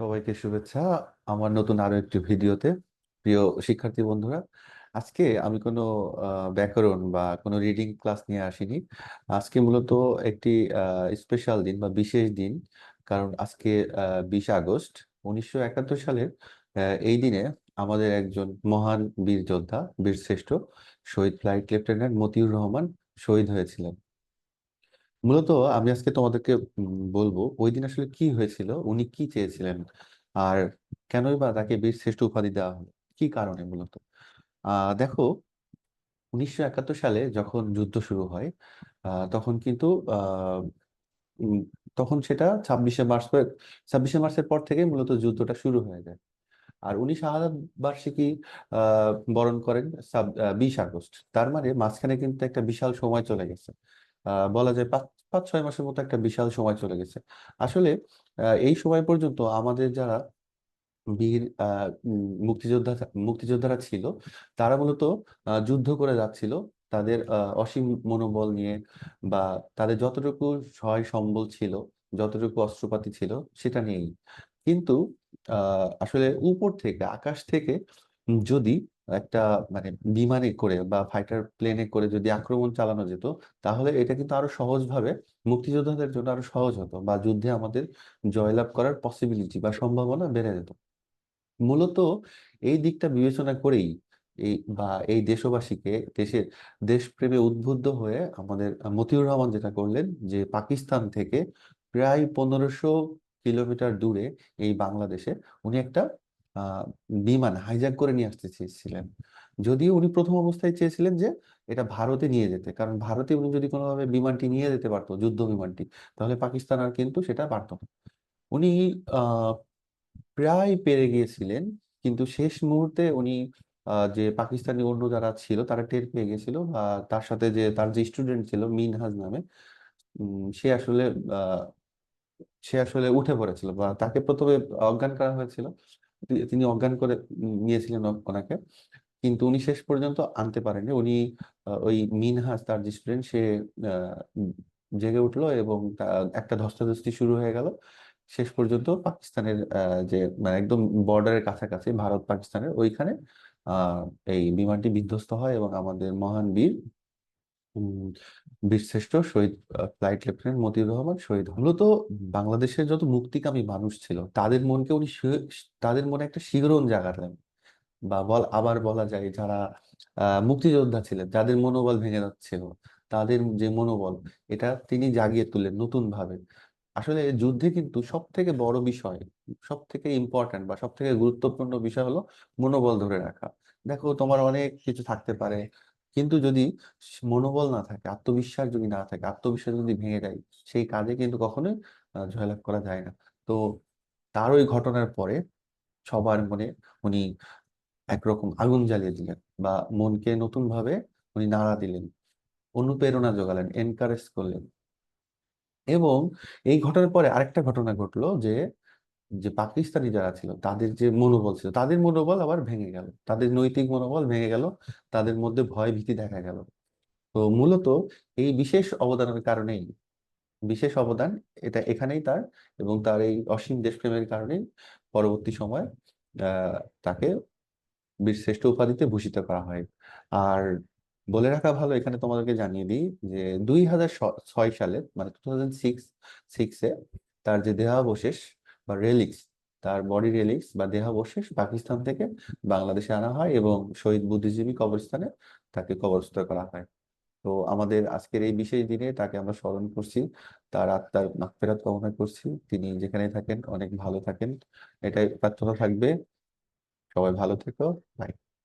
সবাইকে শুভেচ্ছা। আমার নতুন আরও একটি ভিডিওতে। প্রিয় শিক্ষার্থী বন্ধুরা, আজকে আমি কোনো ব্যাকরণ বা কোনো রিডিং ক্লাস নিয়ে আসিনি। আজকে মূলত একটি স্পেশাল দিন বা বিশেষ দিন, কারণ আজকে বিশ আগস্ট উনিশশো একাত্তর সালের এই দিনে আমাদের একজন মহান বীর যোদ্ধা, বীরশ্রেষ্ঠ শহীদ ফ্লাইট লেফটেন্যান্ট মতিউর রহমান শহীদ হয়েছিলেন। মূলত আমি আজকে তোমাদেরকে বলব ওই দিন আসলে কি হয়েছিল উনি কি চেয়েছিলেন আর কেনই বা তাকে বীর শ্রেষ্ঠ উপাধি দেওয়া হলো কি কারণে মূলত? আহ দেখো উনিশশো একাত্তর সালে যখন যুদ্ধ শুরু হয় আহ, তখন কিন্তু আহ, তখন সেটা ছাব্বিশে মার্চ ছাব্বিশে মার্চের পর থেকে মূলত যুদ্ধটা শুরু হয়ে যায়। আর উনি শাহাদাত বার্ষিকী বরণ করেন বিশ আগস্ট। তার মানে মাঝখানে কিন্তু একটা বিশাল সময় চলে গেছে। বলা যায় পাঁচ পাঁচ ছয় মাসের মতো একটা বিশাল সময় চলে গেছে। আসলে এই সময় পর্যন্ত আমাদের যারা বীর মুক্তিযোদ্ধা, মুক্তিযোদ্ধারা ছিল, তারা মূলত যুদ্ধ করে যাচ্ছিল। তাদের অসীম মনোবল নিয়ে বা তাদের যতটুকু সহায় সম্বল ছিল, যতটুকু অস্ত্রপাতি ছিল, সেটা নিয়েই। কিন্তু আসলে উপর থেকে, আকাশ থেকে যদি একটা মানে বিমানে করে বা ফাইটার প্লেনে করে যদি আক্রমণ চালানো যেত, তাহলে এটা কিন্তু আরও সহজভাবে মুক্তিযোদ্ধাদের জন্য আরও সহজ হতো বা যুদ্ধে আমাদের জয়লাভ করার পসিবিলিটি বা সম্ভাবনা বেড়ে যেত। মূলত এই দিকটা বিবেচনা করেই এই বা এই দেশবাসীকে, দেশের দেশপ্রেমে উদ্বুদ্ধ হয়ে আমাদের মতিউর রহমান যেটা করলেন যে পাকিস্তান থেকে প্রায় পনেরোশো কিলোমিটার দূরে এই বাংলাদেশে উনি একটা বিমান হাইজ্যাক করে নিয়ে আসতে চেয়েছিলেন। যদিও উনি প্রথম অবস্থায় চেয়েছিলেন যে এটা ভারতে নিয়ে যেতে, কারণ ভারতে উনি যদি কোনোভাবে বিমানটি নিয়ে যেতে পারতো, যুদ্ধ বিমানটি, তাহলে পাকিস্তান আর কিন্তু সেটা পারতো না। উনি প্রায় পেরে গিয়েছিলেন, কিন্তু শেষ মুহূর্তে উনি যে পাকিস্তানি অন্য যারা ছিল, তারা টের পেয়ে গেছিল তার সাথে যে তার যে স্টুডেন্ট ছিল, মিনহাজ নামে সে আসলে সে আসলে উঠে পড়েছিল, বা তাকে প্রথমে অজ্ঞান করা হয়েছিল। তিনি অজ্ঞান করে নিয়েছিলেন ওনাকে। কিন্তু উনি শেষ পর্যন্ত আনতে পারেননি। উনি ওই মিনহাস তার যে স্টুডেন্ট সে জেগে উঠল এবং একটা ধস্তাধস্তি শুরু হয়ে গেল। শেষ পর্যন্ত পাকিস্তানের যে মানে একদম বর্ডারের কাছাকাছি ভারত পাকিস্তানের ওইখানে এই বিমানটি বিধ্বস্ত হয় এবং আমাদের মহান বীর বীরশ্রেষ্ঠ শহীদ ফ্লাইট লেফটেন্যান্ট মতিউর রহমান, শহীদ। মূলত বাংলাদেশের যত মুক্তিকামী মানুষ ছিল, তাদের মনকে উনি তাদের মনে একটা শিহরণ জাগালেন বা বল, আবার বলা যায় যারা মুক্তিযোদ্ধা ছিলেন, যাদের মনোবল ভেঙে যাচ্ছিল, তাদের যে মনোবল, এটা তিনি জাগিয়ে তুললেন নতুন ভাবে আসলে যুদ্ধে কিন্তু সব থেকে বড় বিষয় সব থেকে ইম্পর্ট্যান্ট বা সব থেকে গুরুত্বপূর্ণ বিষয় হলো মনোবল ধরে রাখা দেখো, তোমার অনেক কিছু থাকতে পারে কিন্তু যদি মনোবল না থাকে, আত্মবিশ্বাস যদি না থাকে, আত্মবিশ্বাস যদি ভেঙে যায়, সেই কাজে কিন্তু কখনোই জয়লাভ করা যায় না। তো তার ওই ঘটনার পরে সবার মনে উনি একরকম আগুন জ্বালিয়ে দিলেন বা মনকে নতুন ভাবে উনি নাড়া দিলেন, অনুপ্রেরণা যোগালেন এনকারেজ করলেন। এবং এই ঘটনার পরে আরেকটা ঘটনা ঘটলো যে যে পাকিস্তানি যারা ছিল, তাদের যে মনোবল ছিল, তাদের মনোবল আবার ভেঙে গেল। তাদের নৈতিক মনোবল ভেঙে গেল, তাদের মধ্যে ভয় ভীতি দেখা গেল। তো মূলত এই বিশেষ অবদানের কারণেই, বিশেষ অবদান এটা এখানেই তার এবং তার এই অসীম দেশপ্রেমের কারণেই পরবর্তী সময় তাকে বীরশ্রেষ্ঠ উপাধিতে ভূষিত করা হয়। আর বলে রাখা ভালো, এখানে তোমাদেরকে জানিয়ে দিই যে দুই হাজার ছয় সালে মানে টু থাউজেন্ড সিক্স সিক্সে তার যে দেহাবশেষ বা রেলিক্স তার বডি রেলিক্স বা দেহাবশেষ পাকিস্তান থেকে বাংলাদেশে আনা হয় এবং শহীদ বুদ্ধিজীবী কবরস্থানে তাকে কবরস্থ করা হয়। তো আমাদের আজকের এই বিশেষ দিনে তাকে আমরা স্মরণ করছি, তার আত্মার মাগফিরাত কামনা করছি। তিনি যেখানে থাকেন, অনেক ভালো থাকেন। এটাই প্রার্থনা থাকবে। সবাই ভালো থেকো। বাই